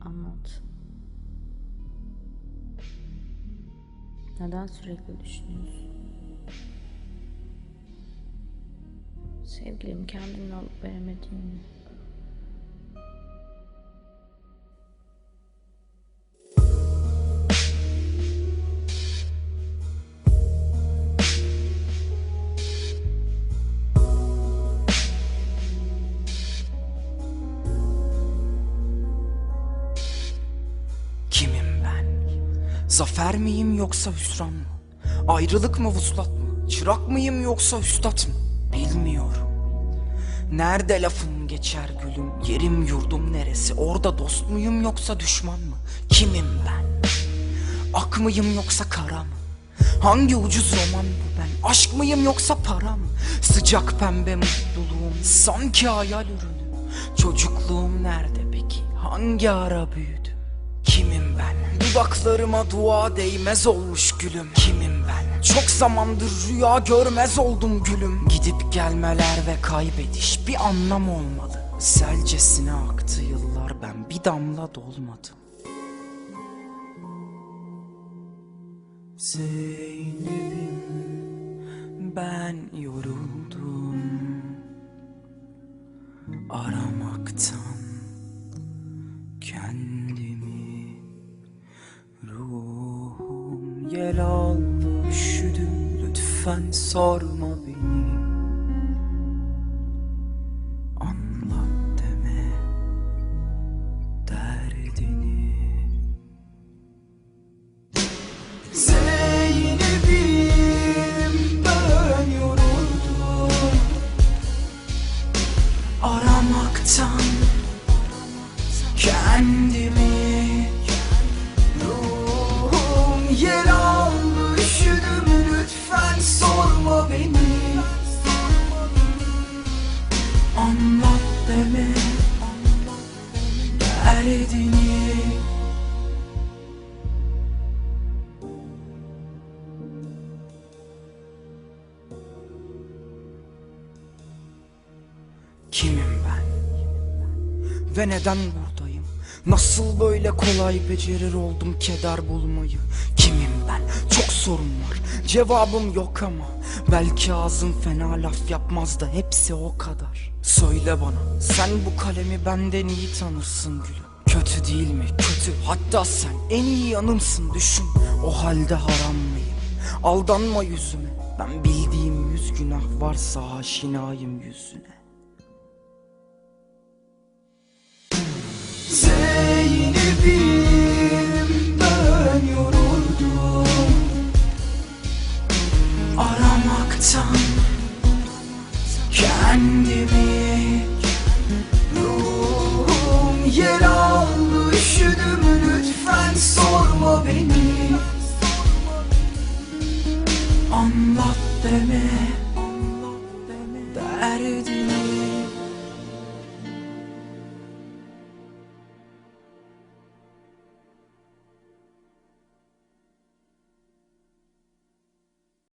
Anlat. Neden sürekli düşünüyorsun? Sevgilim kendini alıp veremediğini. Zafer miyim yoksa hüsran mı? Ayrılık mı vuslat mı? Çırak mıyım yoksa üstad mı? Bilmiyorum. Nerede lafım geçer gülüm? Yerim yurdum neresi? Orada dost muyum yoksa düşman mı? Kimim ben? Ak mıyım yoksa kara mı? Hangi ucuz roman bu ben? Aşk mıyım yoksa para mı? Sıcak pembe mutluluğum sanki hayal ürünü. Çocukluğum nerede peki? Hangi ara büyüdüm? Dudaklarıma dua değmez olmuş gülüm. Kimim ben? Çok zamandır rüya görmez oldum gülüm. Gidip gelmeler ve kaybediş bir anlam olmalı. Selcesine aktı yıllar ben bir damla dolmadım. Zeynep'im ben yoruldum aramaktan kendimi üşüdüm lütfen sorma beni deme derdini Kimim ben? Ve neden buradayım? Nasıl böyle kolay becerir oldum keder bulmayı? Kimim ben? Çok sorun var. Cevabım yok ama belki ağzım fena laf yapmaz da hepsi o kadar. Söyle bana, sen bu kalemi benden iyi tanırsın gülüm. Kötü değil mi? Kötü. Hatta sen en iyi yanımsın düşün. O halde haram mıyım? Aldanma yüzüme. Ben bildiğim yüz günah varsa aşinayım yüzüne. Zeynep'im kendimi Ruhum yer aldı üşüdüm lütfen sorma beni. Anlat deme derdini